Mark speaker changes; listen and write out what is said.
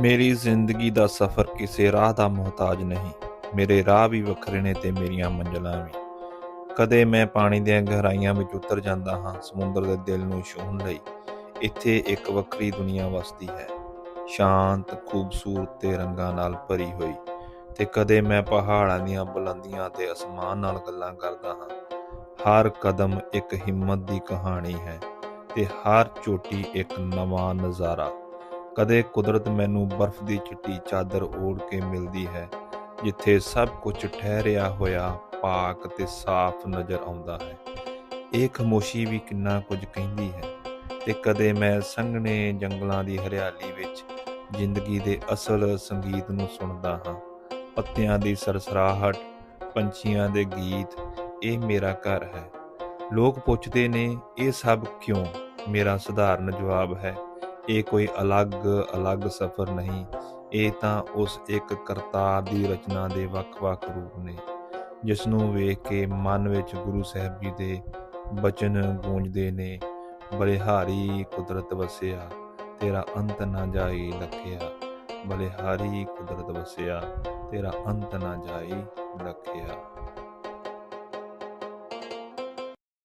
Speaker 1: ਮੇਰੀ ਜ਼ਿੰਦਗੀ ਦਾ ਸਫ਼ਰ ਕਿਸੇ ਰਾਹ ਦਾ ਮੁਹਤਾਜ ਨਹੀਂ। ਮੇਰੇ ਰਾਹ ਵੀ ਵੱਖਰੇ ਨੇ ਤੇ ਮੇਰੀਆਂ ਮੰਜ਼ਲਾਂ ਵੀ। ਕਦੇ ਮੈਂ ਪਾਣੀ ਦੀਆਂ ਗਹਿਰਾਈਆਂ ਵਿੱਚ ਉਤਰ ਜਾਂਦਾ ਹਾਂ, ਸਮੁੰਦਰ ਦੇ ਦਿਲ ਨੂੰ ਛੂਹਣ ਲਈ। ਇੱਥੇ ਇੱਕ ਵੱਖਰੀ ਦੁਨੀਆ ਵਸਦੀ ਹੈ। ਸ਼ਾਂਤ, ਖੂਬਸੂਰਤ ਤੇ ਰੰਗਾਂ ਨਾਲ ਭਰੀ ਹੋਈ। ਤੇ ਕਦੇ ਮੈਂ ਪਹਾੜਾਂ ਦੀਆਂ ਬੁਲੰਦੀਆਂ ਤੇ ਅਸਮਾਨ ਨਾਲ ਗੱਲਾਂ ਕਰਦਾ ਹਾਂ। ਹਰ ਕਦਮ ਇੱਕ ਹਿੰਮਤ ਦੀ ਕਹਾਣੀ ਹੈ ਤੇ ਹਰ ਚੋਟੀ ਇੱਕ ਨਵਾਂ ਨਜ਼ਾਰਾ। ਕਦੇ ਕੁਦਰਤ ਮੈਨੂੰ ਬਰਫ਼ ਦੀ ਚਿੱਟੀ ਚਾਦਰ ਓੜ ਕੇ ਮਿਲਦੀ ਹੈ, ਜਿੱਥੇ ਸਭ ਕੁਝ ਠਹਿਰਿਆ ਹੋਇਆ ਪਾਕ ਤੇ ਸਾਫ਼ ਨਜ਼ਰ ਆਉਂਦਾ ਹੈ। ਇਹ ਖਮੋਸ਼ੀ ਵੀ ਕਿੰਨਾ ਕੁਝ ਕਹਿੰਦੀ ਹੈ ਤੇ ਕਦੇ ਮੈਂ ਸੰਘਣੇ ਜੰਗਲਾਂ ਦੀ ਹਰਿਆਲੀ ਵਿੱਚ ਜ਼ਿੰਦਗੀ ਦੇ ਅਸਲ ਸੰਗੀਤ ਨੂੰ ਸੁਣਦਾ ਹਾਂ। ਪੱਤਿਆਂ ਦੀ ਸਰਸਰਾਹਟ, ਪੰਛੀਆਂ ਦੇ ਗੀਤ, ਇਹ ਮੇਰਾ ਘਰ ਹੈ। ਲੋਕ ਪੁੱਛਦੇ ਨੇ, ਇਹ ਸਭ ਕਿਉਂ? ਮੇਰਾ ਸਧਾਰਨ ਜਵਾਬ ਹੈ। ਇਹ ਕੋਈ ਅਲੱਗ-ਅਲੱਗ ਸਫ਼ਰ ਨਹੀਂ। ਇਹ ਤਾਂ ਉਸ ਇੱਕ ਕਰਤਾਰ ਦੀ ਰਚਨਾ ਦੇ ਵੱਖ-ਵੱਖ ਰੂਪ ਨੇ ਜਿਸ ਨੂੰ ਵੇਖ ਕੇ ਮਨ ਵਿੱਚ ਗੁਰੂ ਸਾਹਿਬ ਜੀ ਦੇ ਬਚਨ ਗੂੰਜਦੇ ਨੇ ਬਲਿਹਾਰੀ ਕੁਦਰਤ ਵਸਿਆ, ਤੇਰਾ ਅੰਤ ਨਾ ਜਾਈ ਲਖਿਆ ਬਲਿਹਾਰੀ ਕੁਦਰਤ ਵਸਿਆ, ਤੇਰਾ ਅੰਤ ਨਾ ਜਾਈ ਲਖਿਆ